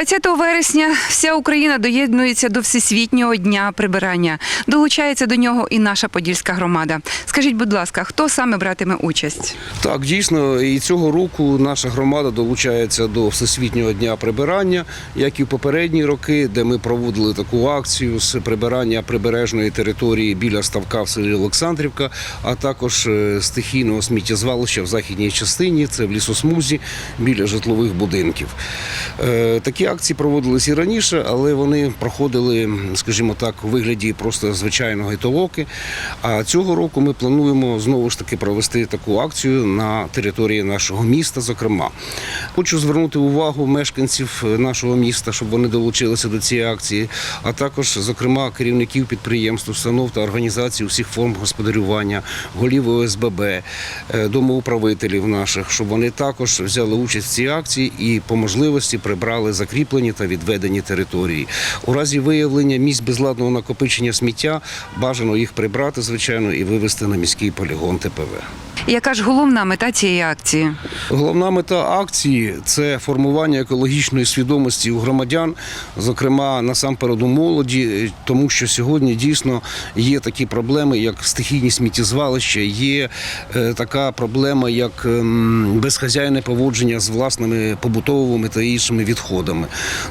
20 вересня вся Україна доєднується до Всесвітнього дня прибирання. Долучається до нього і наша подільська громада. Скажіть, будь ласка, хто саме братиме участь? Так, дійсно, і цього року наша громада долучається до Всесвітнього дня прибирання, як і в попередні роки, де ми проводили таку акцію з прибирання прибережної території біля ставка в селі Олександрівка, а також е, стихійного сміттєзвалища в західній частині, це в лісосмузі біля житлових будинків. Е, Такі акції проводились і раніше, але вони проходили, скажімо так, у вигляді просто звичайної толоки. А цього року ми плануємо знову ж таки провести таку акцію на території нашого міста. Зокрема, хочу звернути увагу мешканців нашого міста, щоб вони долучилися до цієї акції, а також, зокрема, керівників підприємств, установ та організацій усіх форм господарювання, голів ОСББ, е, домоуправителів наших, щоб вони також взяли участь в цій акції і по можливості прибрали закріплені та відведені території. У разі виявлення місць безладного накопичення сміття бажано їх прибрати, звичайно, і вивезти на міський полігон ТПВ. Яка ж головна мета цієї акції? Головна мета акції це формування екологічної свідомості у громадян, зокрема насамперед у молоді, тому що сьогодні дійсно є такі проблеми, як стихійні сміттєзвалища, є е, така проблема, як ем, безхазяйне поводження з власними побутовими та іншими відходами.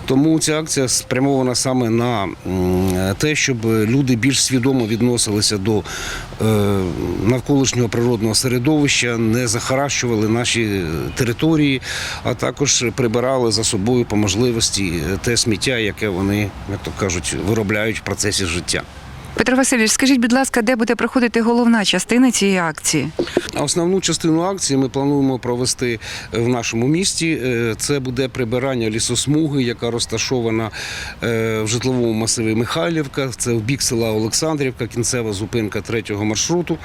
Тому ця акція спрямована саме на те, щоб люди більш свідомо відносилися до е, навколишнього природного середовища, не захаращували наші території, а також прибирали за собою по можливості те сміття, яке вони, як то кажуть, виробляють в процесі життя. Петро Васильович, скажіть, будь ласка, де буде проходити головна частина цієї акції? Основну частину акції ми плануємо провести в нашому місті. Е, Це буде прибирання лісосмуги, яка розташована е, в житловому масиві Михайлівка. Це в бік села Олександрівка, кінцева зупинка третього маршруту.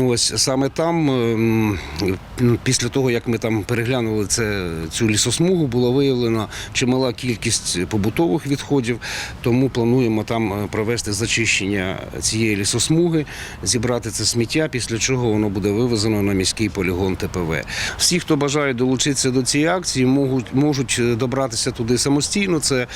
Ось саме там, ем, після того як ми там переглянули це, цю лісосмугу, була виявлена чимала кількість побутових відходів. Тому плануємо там е, провести зачищення цієї лісосмуги, зібрати це сміття, після чого воно буде вивезено на міський полігон ТПВ. Всі, хто бажає долучитися до цієї акції, можуть, можуть е, добратися туди самостійно. Це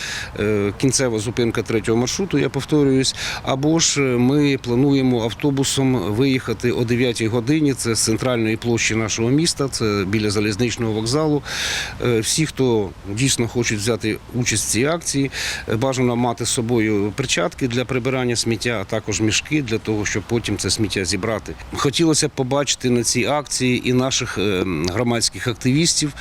е, кінцева зупинка третього маршруту, я повторююсь. Або ж е, ми плануємо автобусом виїхати о 9 годині. Це з центральної площі нашого міста, це біля залізничного вокзалу. Всі, хто дійсно хочуть взяти участь в цій акції, бажано мати з собою перчатки для прибирання сміття, а також мішки для того, щоб потім це сміття зібрати. Хотілося б побачити на цій акції і наших е, громадських активістів,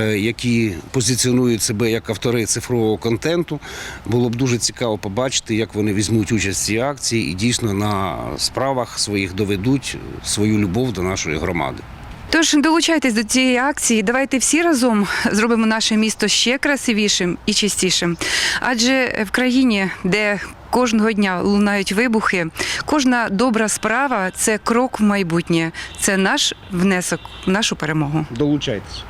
е, які позиціонують себе як автори цифрового контенту. Було б дуже цікаво побачити, як вони візьмуть участь в цій акції і дійсно на справах своїх доведуть свою любов до нашої громади. Тож долучайтесь до цієї акції. Давайте всі разом зробимо наше місто ще красивішим і чистішим. Адже в країні, де кожного дня лунають вибухи, кожна добра справа це крок в майбутнє, це наш внесок в нашу перемогу. Долучайтесь.